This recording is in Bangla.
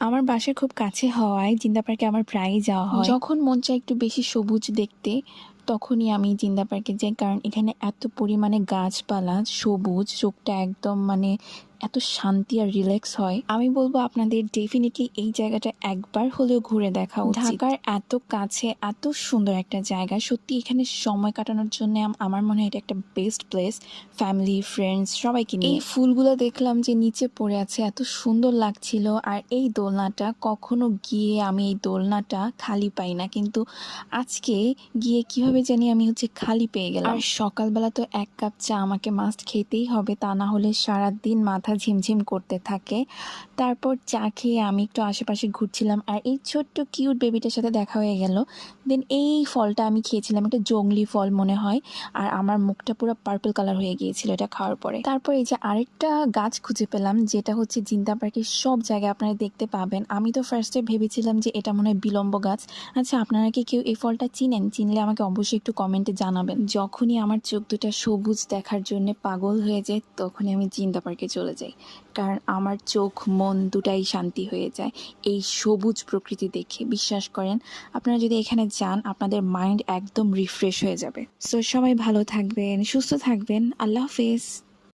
আমার বাসার খুব কাছে হওয়ায় জিন্দা পার্কে আমার প্রায়ই যাওয়া হয়। যখন মন চায় একটু বেশি সবুজ দেখতে, তখনই আমি জিন্দা পার্কে যাই, কারণ এখানে এত পরিমাণে গাছপালা, সবুজ, চোখটা একদম মানে এত শান্তি আর রিল্যাক্স হয় আমি বলব আপনাদের ডেফিনেটলি এই জায়গাটা একবার হলেও ঘুরে দেখা উচিত। ঢাকার এত কাছে এত সুন্দর একটা জায়গা সত্যি এখানে সময় কাটানোর জন্য আমার মনে হয় এটা একটা বেস্ট প্লেস ফ্যামিলি ফ্রেন্ডস সবাইকে নিয়ে এই ফুলগুলো দেখলাম যে নিচে পড়ে আছে এত সুন্দর লাগছিল আর এই দোলনাটা কখনো গিয়ে আমি এই দোলনাটা খালি পাই না কিন্তু আজকে গিয়ে কীভাবে জানি আমি হচ্ছে খালি পেয়ে গেলাম। আর সকালবেলা তো এক কাপ চা আমাকে মাস্ট খেতেই হবে তা না হলে সারা দিন মাথা ঝিমঝিম করতে থাকে। তারপর চা খেয়ে আমি একটু আশেপাশে ঘুরছিলাম আর এই ছোট্ট কিউট বেবিটার সাথে দেখা হয়ে গেল। দেন এই ফলটা আমি খেয়েছিলাম, একটা জংলি ফল মনে হয়। আর আমার মুখটা পুরো পার্পল কালার হয়ে গিয়েছিল এটা খাওয়ার পরে। তারপর এই যে আরেকটা গাছ খুঁজে পেলাম, যেটা হচ্ছে জিন্দা পার্কের সব জায়গায় আপনারা দেখতে পাবেন। আমি তো ফার্স্টে ভেবেছিলাম যে এটা মনে হয় বিলম্ব গাছ। আচ্ছা আপনারা কি কেউ এই ফলটা চিনেন? চিনলে আমাকে অবশ্যই একটু কমেন্টে জানাবেন। যখনই আমার চোখ দুটা সবুজ দেখার জন্য পাগল হয়ে যায়, তখনই আমি জিন্দা পার্কে চলে যাই কারণ আমার চোখ, মন দুটাই শান্তি হয়ে যায় এই সবুজ প্রকৃতি দেখে। বিশ্বাস করেন, আপনারা যদি এখানে যান, আপনাদের মাইন্ড একদম রিফ্রেশ হয়ে যাবে। সো সবাই ভালো থাকবেন, সুস্থ থাকবেন। আল্লাহ হাফেজ।